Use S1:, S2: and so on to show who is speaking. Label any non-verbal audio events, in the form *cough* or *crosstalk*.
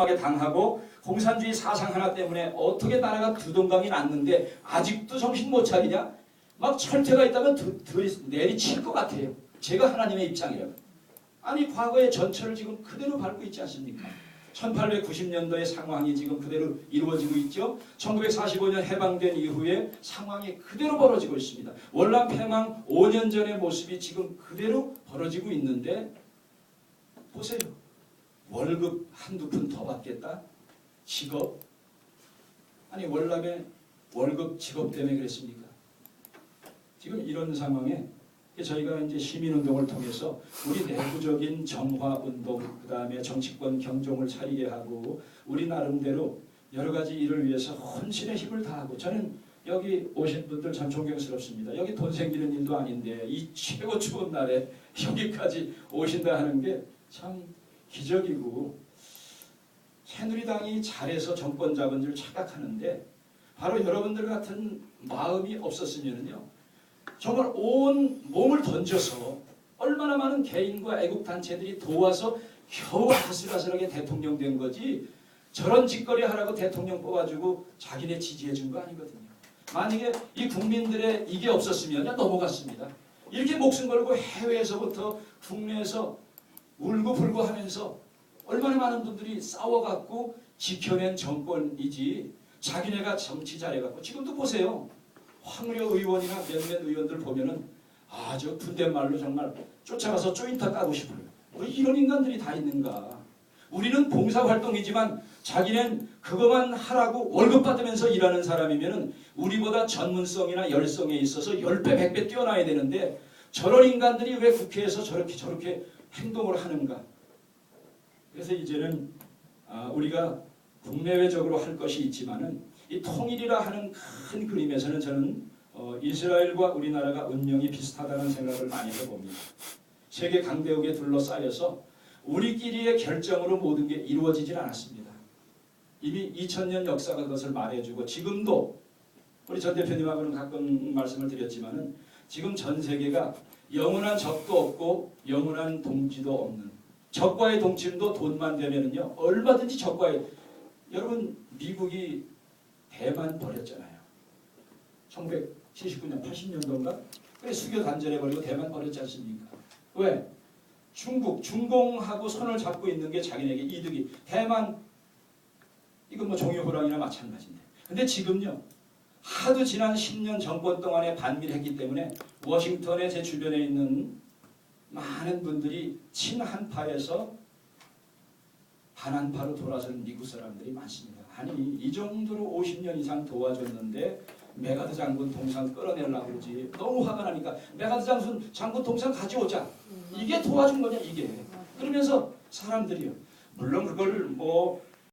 S1: 하게 당하고 공산주의 사상 하나 때문에 어떻게 나라가 두동강이 났는데 아직도 정신 못 차리냐? 막 철퇴가 있다면 드, 드, 내리칠 것 같아요. 제가 하나님의 입장이라면. 아니 과거의 전철을 지금 그대로 밟고 있지 않습니까? 1890년도의 상황이 지금 그대로 이루어지고 있죠. 1945년 해방된 이후에 상황이 그대로 벌어지고 있습니다. 월남 패망 5년 전의 모습이 지금 그대로 벌어지고 있는데 보세요. 월급 한두 푼 더 받겠다? 직업? 아니 월남에 월급 직업 때문에 그랬습니까? 지금 이런 상황에 저희가 이제 시민운동을 통해서 우리 내부적인 정화운동, 그 다음에 정치권 경종을 차리게 하고 우리 나름대로 여러 가지 일을 위해서 헌신의 힘을 다하고 저는 여기 오신 분들 참 존경스럽습니다. 여기 돈 생기는 일도 아닌데 이 최고 추운 날에 *laughs* 여기까지 오신다 하는 게 참 기적이고 새누리당이 잘해서 정권 잡은 줄 착각하는데 바로 여러분들 같은 마음이 없었으면요 정말 온 몸을 던져서 얼마나 많은 개인과 애국 단체들이 도와서 겨우 아슬아슬하게 대통령 된 거지 저런 짓거리 하라고 대통령 뽑아주고 자기네 지지해 준 거 아니거든요. 만약에 이 국민들의 이게 없었으면 넘어갔습니다. 이렇게 목숨 걸고 해외에서부터 국내에서 울고 불고 하면서 얼마나 많은 분들이 싸워갖고 지켜낸 정권이지 자기네가 정치 잘해갖고 지금도 보세요. 황우려 의원이나 몇몇 의원들 보면은 아저 군대말로 정말 쫓아가서 쪼인타 까고 싶어요. 왜 이런 인간들이 다 있는가? 우리는 봉사활동이지만 자기는 그것만 하라고 월급 받으면서 일하는 사람이면은 우리보다 전문성이나 열성에 있어서 10배, 100배 뛰어나야 되는데 저런 인간들이 왜 국회에서 저렇게 저렇게 행동을 하는가? 그래서 이제는 아, 우리가 국내외적으로 할 것이 있지만은 이 통일이라 하는 큰 그림에서는 저는 어, 이스라엘과 우리나라가 운명이 비슷하다는 생각을 많이 해봅니다. 세계 강대국에 둘러싸여서 우리끼리의 결정으로 모든 게 이루어지질 않았습니다. 이미 2000년 역사가 그것을 말해주고 지금도 우리 전 대표님하고는 가끔 말씀을 드렸지만은 지금 전 세계가 영원한 적도 없고 영원한 동지도 없는 적과의 동침도 돈만 되면은요 얼마든지 적과의 여러분 미국이 대만 버렸잖아요. 1979년 80년도인가? 그래 수교 단절해 버리고 대만 버렸지 않습니까? 왜? 중국 중공하고 손을 잡고 있는 게 자기네게 이득이 대만 이건 뭐 종이호랑이나 마찬가지인데. 근데 지금요. 하도 지난 10년 정권 동안에 반밀했기 때문에 워싱턴에 제 주변에 있는 많은 분들이 친한파에서 반한파로 돌아선 미국 사람들이 많습니다. 아니 이 정도로 50년 이상 도와줬는데 메가드 장군 동상 끌어내려고 그러지. 너무 화가 나니까 메가드 장군 장군 동상 가져오자. 이게 도와준 거냐 이게? 그러면서 사람들이요. 물론 그걸 뭐